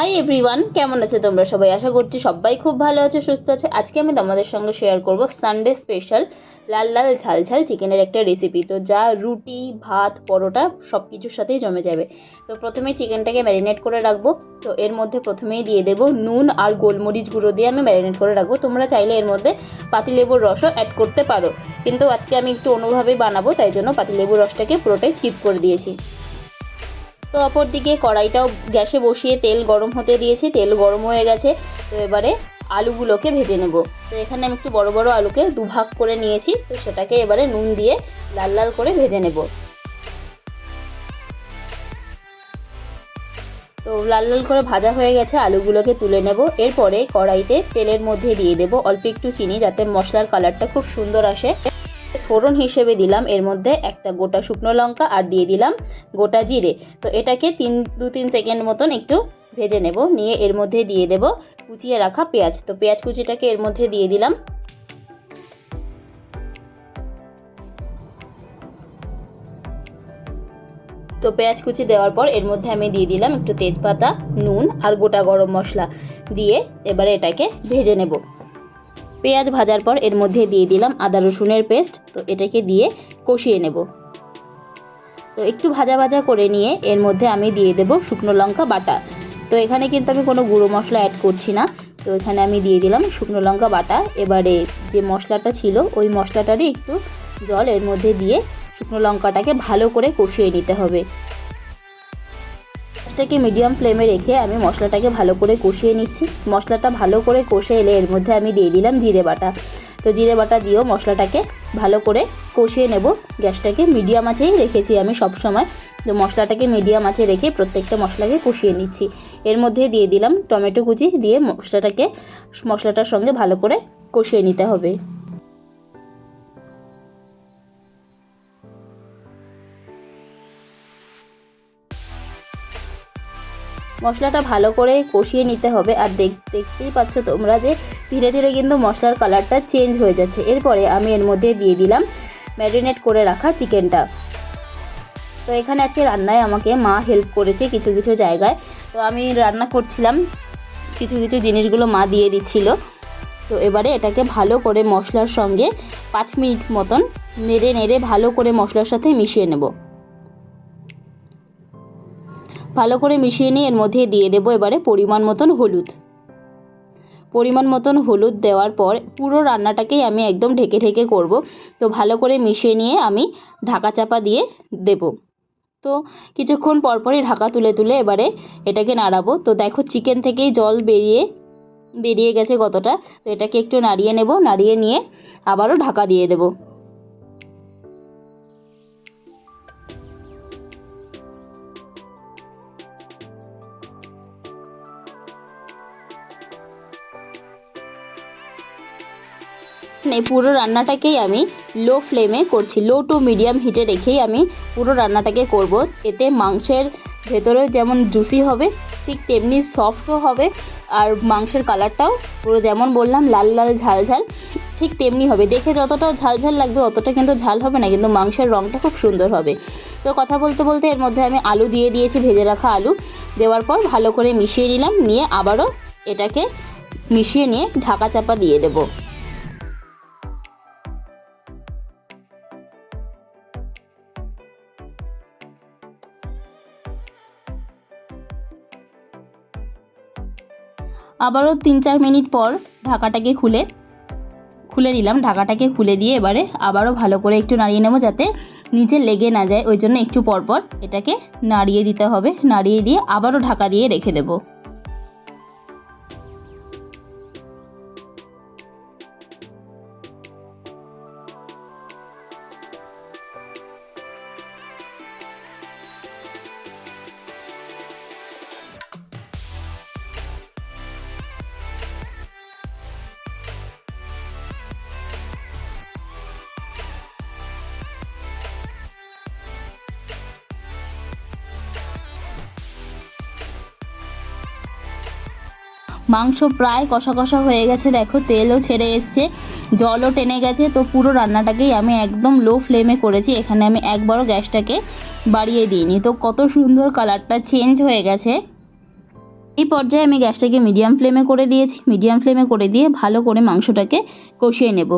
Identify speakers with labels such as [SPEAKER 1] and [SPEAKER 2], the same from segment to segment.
[SPEAKER 1] Hi everyone কেমন আছো তোমরা সবাই? আশা করছি সবাই খুব ভালো আছো, সুস্থ আছো। আজকে আমি তোমাদের সঙ্গে শেয়ার করব সানডে স্পেশাল লাল লাল ঝাল ঝাল চিকেনের একটা রেসিপি তো যা রুটি, ভাত, পরোটা সব কিছুর সাথেই জমে যাবে। তো প্রথমে চিকেনটাকে ম্যারিনেট করে রাখব। তো এর মধ্যে প্রথমেই দিয়ে দেবো নুন আর গোলমরিচ গুঁড়ো দিয়ে আমি ম্যারিনেট করে রাখব। তোমরা চাইলে এর মধ্যে পাতিলেবুর রসও অ্যাড করতে পারো। কিন্তু আজকে আমি একটু অন্যভাবেই বানাবো, তাই জন্য পাতিলেবুর রসটাকে পুরোটাই স্কিপ করে দিয়েছি। তো অপরদিকে কড়াইটাও গ্যাসে বসিয়ে তেল গরম হতে দিয়েছি, তেল গরম হয়ে গেছে। তো এবারে আলুগুলোকে ভেজে নেব। তো এখানে আমি একটু বড় বড় আলুকে দুভাগ করে নিয়েছি, তো সেটাকে এবারে নুন দিয়ে লাল লাল করে ভেজে নেব। তো লাল লাল করে ভাজা হয়ে গেছে, আলুগুলোকে তুলে নেব। এরপরে কড়াইতে তেলের মধ্যে দিয়ে দেব অল্প একটু চিনি, যাতে মশলার কালারটা খুব সুন্দর আসে। ফোড়ন হিসেবে দিলাম। এর মধ্যে একটা গোটা শুকনো লঙ্কা আর দিয়ে দিলাম গোটা জিরে। তো এটাকে তিন, দু, তিন সেকেন্ড মতন একটু ভেজে নেব। নিয়ে এর মধ্যে দিয়ে দেব কুচিয়ে রাখা পেঁয়াজ। তো পেঁয়াজ কুচিটাকে এর মধ্যে দিয়ে দিলাম। তো পেঁয়াজ কুচি দেওয়ার পর এর মধ্যে আমি দিয়ে দিলাম একটু তেজপাতা, নুন আর গোটা গরম মশলা। দিয়ে এবারে এটাকে ভেজে নেব। পেঁয়াজ ভাজার পর এর মধ্যে দিয়ে দিলাম আদা রসুনের পেস্ট। তো এটাকে দিয়ে কষিয়ে নেব। তো একটু ভাজা ভাজা করে নিয়ে এর মধ্যে আমি দিয়ে দেব শুকনো লঙ্কা বাটা। তো এখানে কিন্তু আমি কোনো গুঁড়ো মশলা অ্যাড করছি না। তো এখানে আমি দিয়ে দিলাম শুকনো লঙ্কা বাটা। এবারে যে মশলাটা ছিল, ওই মশলাটারই একটু জল এর মধ্যে দিয়ে শুকনো লঙ্কাটাকে ভালো করে কষিয়ে নিতে হবে। গ্যাসটাকে মিডিয়াম ফ্লেমে রেখে আমি মশলাটাকে ভালো করে কষিয়ে নিচ্ছি। মশলাটা ভালো করে কষে এলে এর মধ্যে আমি দিয়ে দিলাম জিরে বাটা। তো জিরে বাটা দিয়েও মশলাটাকে ভালো করে কষিয়ে নেব। গ্যাসটাকে মিডিয়াম আঁচেই রেখেছি আমি সব সময় তো মশলাটাকে মিডিয়াম আঁচে রেখে প্রত্যেকটা মশলাকে কষিয়ে নিচ্ছি। এর মধ্যে দিয়ে দিলাম টমেটো কুচি দিয়ে মশলাটাকে, মশলাটার সঙ্গে ভালো করে কষিয়ে নিতে হবে। মশলাটা ভালো করে কষিয়ে নিতে হবে। আর দেখ, দেখতেই পাচ্ছ তোমরা যে ধীরে ধীরে কিন্তু মশলার কালারটা চেঞ্জ হয়ে যাচ্ছে। এরপরে আমি এর মধ্যে দিয়ে দিলাম ম্যারিনেট করে রাখা চিকেনটা তো এখানে আজকে রান্নায় আমাকে মা হেল্প করেছে কিছু কিছু জায়গায়। তো আমি রান্না করছিলাম, কিছু কিছু জিনিসগুলো মা দিয়ে দিচ্ছিল। তো এবারে এটাকে ভালো করে মশলার সঙ্গে পাঁচ মিনিট মতন নেড়ে নেড়ে ভালো করে মশলার সাথে মিশিয়ে নেব। ভালো করে মিশিয়ে নিয়ে এর মধ্যে দিয়ে দেবো এবারে পরিমাণ মতন হলুদ। পরিমাণ মতন হলুদ দেওয়ার পর পুরো রান্নাটাকেই আমি একদম ঢেকে ঢেকে করব। তো ভালো করে মিশিয়ে নিয়ে আমি ঢাকা চাপা দিয়ে দেব। তো কিছুক্ষণ পরপরই ঢাকা তুলে তুলে এবারে এটাকে নাড়াবো। তো দেখো চিকেন থেকেই জল বেরিয়ে বেরিয়ে গেছে কতটা। তো এটাকে একটু নাড়িয়ে নেব, নাড়িয়ে নিয়ে আবারও ঢাকা দিয়ে দেবো। মানে পুরো রান্নাটাকেই আমি লো ফ্লেমে করছি লো টু মিডিয়াম হিটে রেখেই আমি পুরো রান্নাটাকে করব। এতে মাংসের ভেতরে যেমন জুসি হবে, ঠিক তেমনি সফটও হবে, আর মাংসের কালারটাও পুরো যেমন বললাম, লাল লাল ঝাল ঝাল ঠিক তেমনি হবে। দেখে যতটা ঝাল ঝাল লাগবে, অতটা কিন্তু ঝাল হবে না, কিন্তু মাংসের রঙটা খুব সুন্দর হবে। তো কথা বলতে বলতে এর মধ্যে আমি আলু দিয়ে দিয়েছি, ভেজে রাখা আলু। দেওয়ার পর ভালো করে মিশিয়ে নিলাম, নিয়ে আবারও এটাকে মিশিয়ে নিয়ে ঢাকা চাপা দিয়ে দেবো। আবারও তিন চার মিনিট পর ঢাকাটাকে খুলে খুলে নিলাম। ঢাকাটাকে খুলে দিয়ে এবারে আবারও ভালো করে একটু নাড়িয়ে নেব যাতে নিচে লেগে না যায়। ওই জন্য একটু পরপর এটাকে নাড়িয়ে দিতে হবে। নাড়িয়ে দিয়ে আবারও ঢাকা দিয়ে রেখে দেবো। মাংস প্রায় কষা কষা হয়ে গেছে, দেখো তেলও ছেড়ে এসছে, জলও টেনে গেছে, তো পুরো রান্নাটাকেই আমি একদম লো ফ্লেমে করেছি, এখানে আমি একবারও গ্যাসটাকে বাড়িয়ে দিইনি, তো কত সুন্দর কালারটা চেঞ্জ হয়ে গেছে। এই পর্যায়ে আমি গ্যাসটাকে মিডিয়াম ফ্লেমে করে দিয়েছি মিডিয়াম ফ্লেমে করে দিয়ে ভালো করে মাংসটাকে কষিয়ে নেব।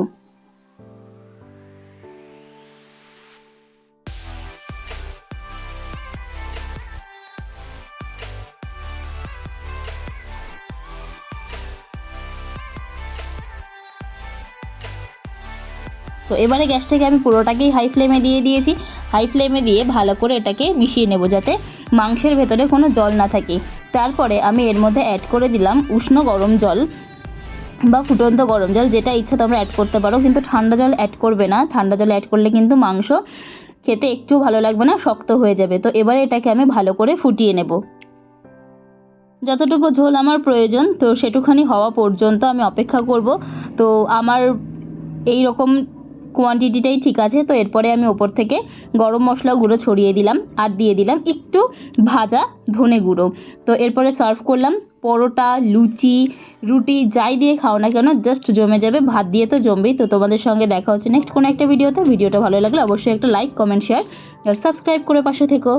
[SPEAKER 1] তো এবারে গ্যাসটাকে আমি পুরোটাকেই হাই ফ্লেমে দিয়ে দিয়েছি। হাই ফ্লেমে দিয়ে ভালো করে এটাকে মিশিয়ে নেব যাতে মাংসের ভেতরে কোনো জল না থাকে। তারপরে আমি এর মধ্যে অ্যাড করে দিলাম উষ্ণ গরম জল বা ফুটন্ত গরম জল, যেটা ইচ্ছা তোমরা অ্যাড করতে পারো। কিন্তু ঠান্ডা জল অ্যাড করবে না। ঠান্ডা জল অ্যাড করলে কিন্তু মাংস খেতে একটু ভালো লাগবে না, শক্ত হয়ে যাবে। তো এবারে এটাকে আমি ভালো করে ফুটিয়ে নেব। যতটুকু ঝোল আমার প্রয়োজন, তো সেটুখানি হওয়া পর্যন্ত আমি অপেক্ষা করব। তো আমার এই রকম কোয়ান্টিটিটাই ঠিক আছে, তো এরপরে আমি ওপর থেকে গরম মশলা গুঁড়ো ছড়িয়ে দিলাম আর দিয়ে দিলাম একটু ভাজা ধনে গুঁড়ো। তো এরপরে সার্ভ করলাম পরোটা, লুচি, রুটি, যাই দিয়ে খাও না কেন জাস্ট জমে যাবে, ভাত দিয়ে তো জমবেই। তো তোমাদের সঙ্গে দেখা হচ্ছে নেক্সট কোনো একটা ভিডিওতে ভিডিওটা ভালো লাগলে অবশ্যই একটা লাইক কমেন্ট শেয়ার আর সাবস্ক্রাইব করে পাশে থেকো।